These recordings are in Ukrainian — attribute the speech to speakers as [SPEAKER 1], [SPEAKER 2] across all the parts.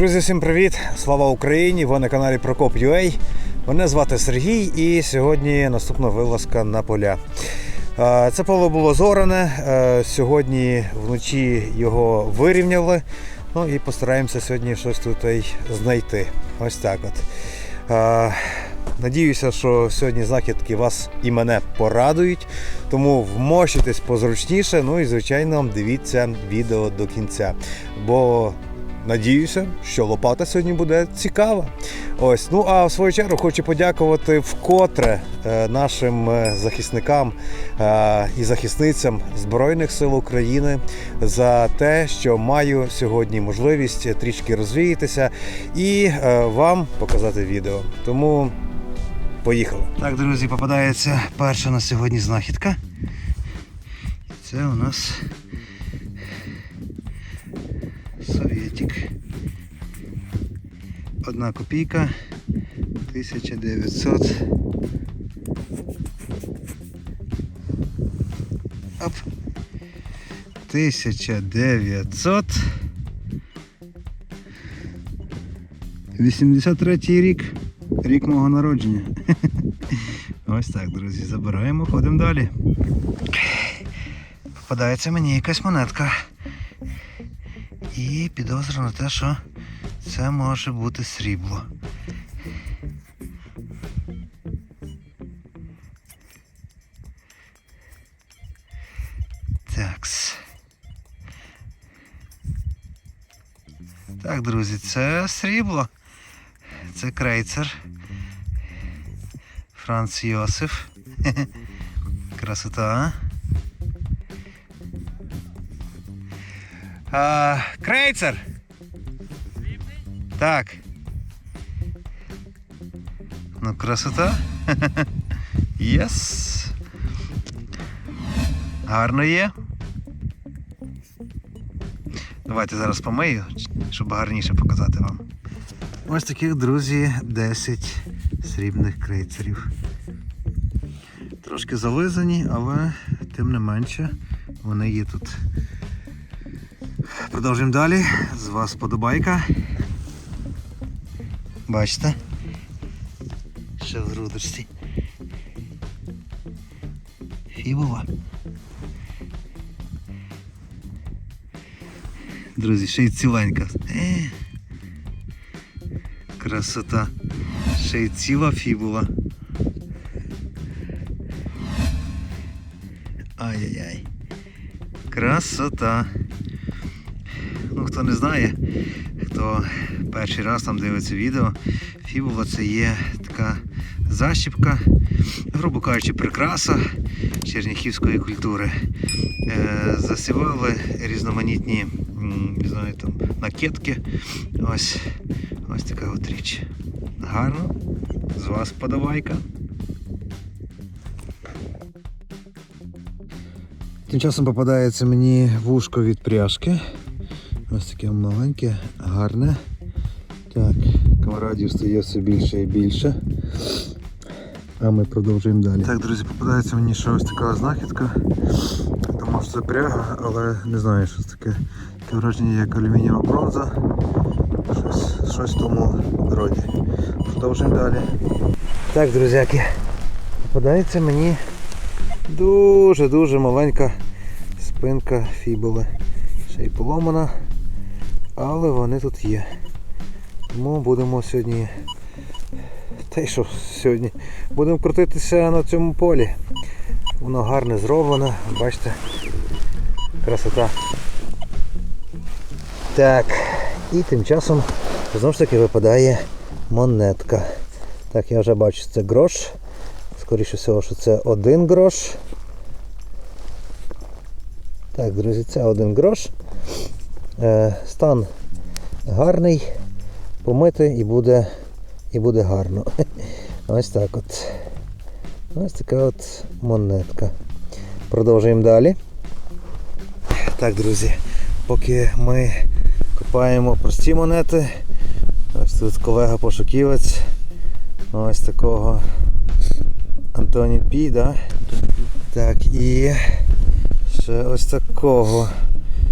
[SPEAKER 1] Друзі, всім привіт! Слава Україні! Ви на каналі Прокоп.ua. Мене звати Сергій і сьогодні наступна вилазка на поля. Це поле було зоране. Сьогодні вночі його вирівняли. Ну і постараємося сьогодні щось тут знайти. Ось так от. Надіюся, що сьогодні знахідки вас і мене порадують. Тому вмощуйтесь позручніше. Ну і звичайно дивіться відео до кінця. Бо Надіюся, що лопата сьогодні буде цікава. Ось, ну а в свою чергу хочу подякувати вкотре е, нашим е, захисникам е, і захисницям Збройних сил України за те, що маю сьогодні можливість трішки розвіятися і вам показати відео. Тому поїхали. Так, друзі, попадається перша на сьогодні знахідка. Це у нас Одна копійка 1900. Оп. 1900. 83 рік. Рік мого народження. Ось так, друзі, забираємо, ходимо далі. Попадається мені якась монетка. І підозра на те, що це може бути срібло. Такс. Так, друзі, це срібло. Це крейцер. Франц Йосиф. Красота. А, крейцер. Так. Ну, красота. Єс. Гарно є. Давайте зараз помию, щоб гарніше показати вам. Ось таких, друзі, 10 срібних крейцерів. Трошки зализані, але тим не менше вони є тут. Продовжуємо далі. З вас подобайка. Бачите? Ще в рудості. Фібова. Друзі, ще й ціленька. Е. Красота. Ще й ціла фібула. Ай-яй-яй. Красота. Ну, хто не знає, хто перший раз там дивиться відео, фібула це є така защіпка, грубо кажучи, прикраса черніхівської культури. Е, засівали різноманітні не знаю, там, накидки. Ось, ось така от річ. Гарно. З вас подавайка. Тим часом попадається мені вушко від пряжки. Ось таке маленьке, гарне. Так, камарадів стає все більше і більше. А ми продовжуємо далі. Так, друзі, попадається мені ще ось така знахідка. Думав, що це пряга, але не знаю, що це таке. Таке враження, як алюмінієва бронза. Щось, щось в тому роді. Продовжуємо далі. Так, друзяки, попадається мені дуже-дуже маленька спинка фібули. Ще й поломана, але вони тут є. Тому будемо сьогодні. Та й що сьогодні? Будемо крутитися на цьому полі. Воно гарне зроблене, бачите, красота. Так, і тим часом знову ж таки випадає монетка. Так, я вже бачу, це грош. Скоріше всього, що це один грош. Так, друзі, це один грош. Е, стан гарний, помити і буде, і буде гарно. Ось так от. Ось така от монетка. Продовжуємо далі. Так, друзі, поки ми копаємо прості монети, ось тут колега пошуківець. Ось такого Антоні Пі, да? Так, і ще ось такого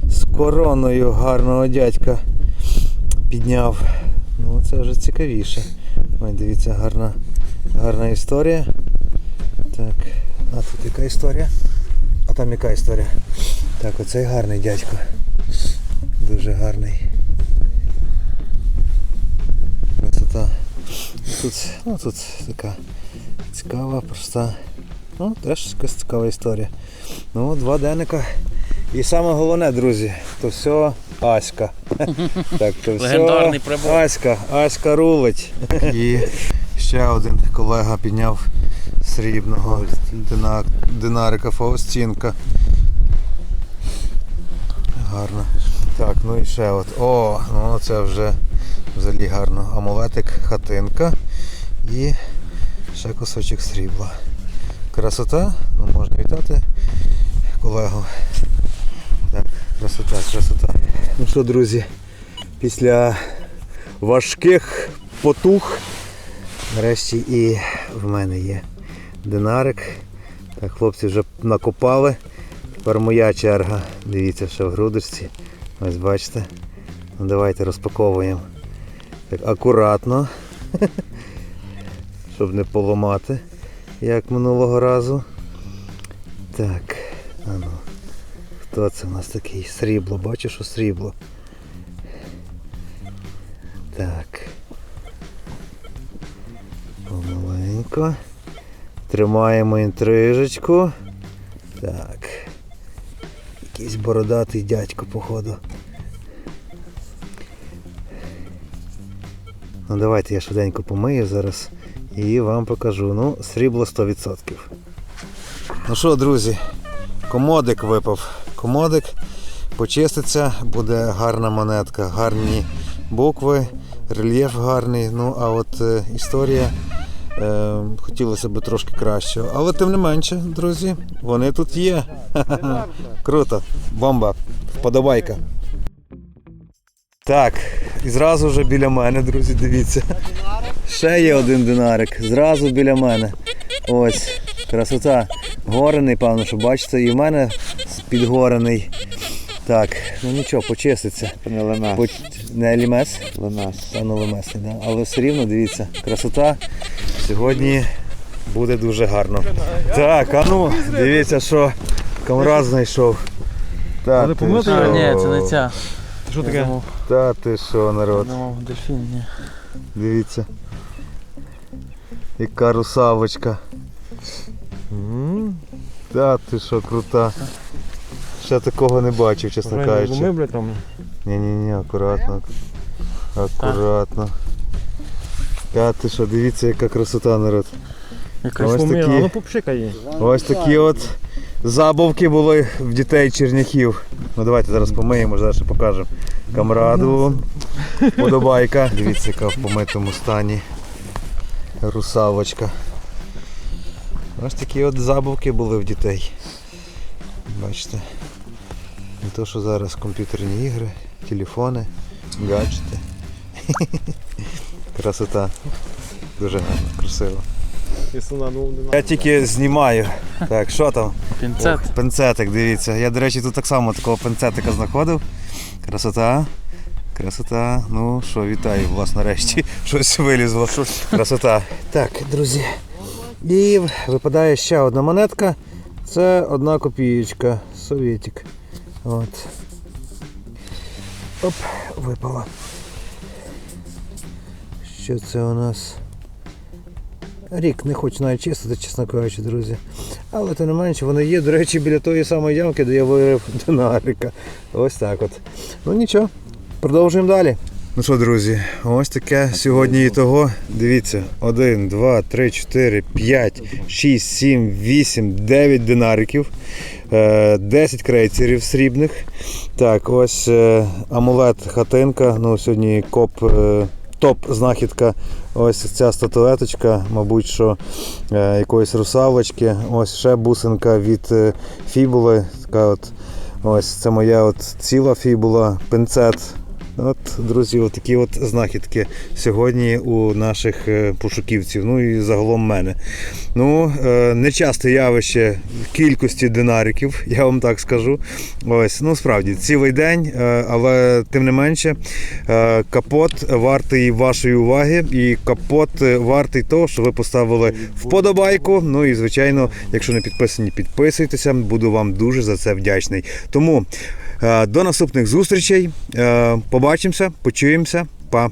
[SPEAKER 1] з короною гарного дядька підняв. Ну це вже цікавіше. Ой, дивіться, гарна, гарна історія. Так, а тут яка історія? А там яка історія? Так, оцей гарний дядько. Дуже гарний. Красота. Тут, ну, тут така цікава, проста. Ну, теж якась цікава історія. Ну, два денника. І саме головне, друзі, то все Аська. Так, то все
[SPEAKER 2] Легендарний прибор.
[SPEAKER 1] Аська, Аська рулить. І ще один колега підняв срібного дина- динарика Фаустінка. Гарно. Так, ну і ще от. О, ну це вже взагалі гарно. Амулетик, хатинка і ще кусочок срібла. Красота, ну можна вітати колегу. Красота, красота. Ну що, друзі, після важких потух, нарешті і в мене є динарик. Так, хлопці вже накопали. Тепер моя черга. Дивіться, що в грудочці. Ось бачите. Ну, давайте розпаковуємо. Так, акуратно. Щоб не поламати, як минулого разу. Так, а ну. Хто це у нас такий? Срібло, бачиш, що срібло. Так. Помаленько. Тримаємо інтрижечку. Так. Якийсь бородатий дядько, походу. Ну давайте я швиденько помию зараз і вам покажу. Ну, срібло 100%. Ну що, друзі, комодик випав. Комодик почиститься, буде гарна монетка, гарні букви, рельєф гарний. Ну, а от е, історія е, хотілося б трошки кращого. Але тим не менше, друзі, вони тут є. Круто, бомба, вподобайка. Так, і зразу вже біля мене, друзі, дивіться. Ще є один динарик, зразу біля мене. Ось, красота. Горений, певно, що бачите, і в мене підгорений. Так, ну нічого, почиститься.
[SPEAKER 3] Не лемес.
[SPEAKER 1] Поч... Не лімес,
[SPEAKER 3] Лемес.
[SPEAKER 1] певно лемесний, да? але все рівно, дивіться, красота. Сьогодні буде дуже гарно. Так, а ну, дивіться, що камрад знайшов. Та ти
[SPEAKER 2] А,
[SPEAKER 1] що?
[SPEAKER 2] ні, це не ця.
[SPEAKER 3] Що
[SPEAKER 2] думав,
[SPEAKER 1] Та ти що, народ?
[SPEAKER 2] думав, дельфін, ні.
[SPEAKER 1] Дивіться. Яка русавочка. М, Та ти що, крута. Ще такого не бачив, чесно кажучи. Ні-ні-ні, акуратно. Акуратно. Та ти що, дивіться, яка красота, народ.
[SPEAKER 2] Якась
[SPEAKER 1] Ось такі.
[SPEAKER 3] ну.
[SPEAKER 1] Ось такі от забавки були в дітей черняхів. Ну давайте зараз помиємо, зараз ще покажемо. Камраду, подобайка. Дивіться, яка в помитому стані. Русалочка. Ось такі от забавки були в дітей. Бачите. Не то, що зараз комп'ютерні ігри, телефони, гаджети. Красота. Дуже гарно, красиво. Я тільки знімаю. Так, що там?
[SPEAKER 2] Пінцет.
[SPEAKER 1] Ох, пинцетик, дивіться. Я, до речі, тут так само такого пинцетика знаходив. Красота. Красота. Ну що, вітаю вас нарешті. Щось вилізло. Красота. Так, друзі. І випадає ще одна монетка. Це одна копієчка. Совєтик. От. Оп, випало. Що це у нас? Рік не хочу навіть чистити, чесно кажучи, друзі. Але тим не менше, вони є, до речі, біля тої самої ямки, де я вирив динарика. Ось так от. Ну нічого, продовжуємо далі. Ну що, друзі, ось таке сьогодні і того. Дивіться, 1, 2, 3, 4, 5, 6, 7, 8, 9 динариків, е, 10 крейцерів срібних. Так, ось е, амулет хатинка. Ну, сьогодні коп. е, Топ знахідка, ось ця статуеточка, мабуть, що е, якоїсь русалочки. Ось ще бусинка від е, фібули. Така от, ось це моя от ціла фібула, пинцет От, друзі, от такі от знахідки сьогодні у наших е, пошуківців, ну і загалом мене. Ну, е, нечасте явище кількості динариків, я вам так скажу. Ось, ну справді, цілий день, е, але тим не менше, капот вартий вашої уваги, і капот вартий того, що ви поставили вподобайку. Ну і звичайно, якщо не підписані, підписуйтеся. Буду вам дуже за це вдячний. Тому до наступних зустрічей. Е, Побачимося, почуємося. Па.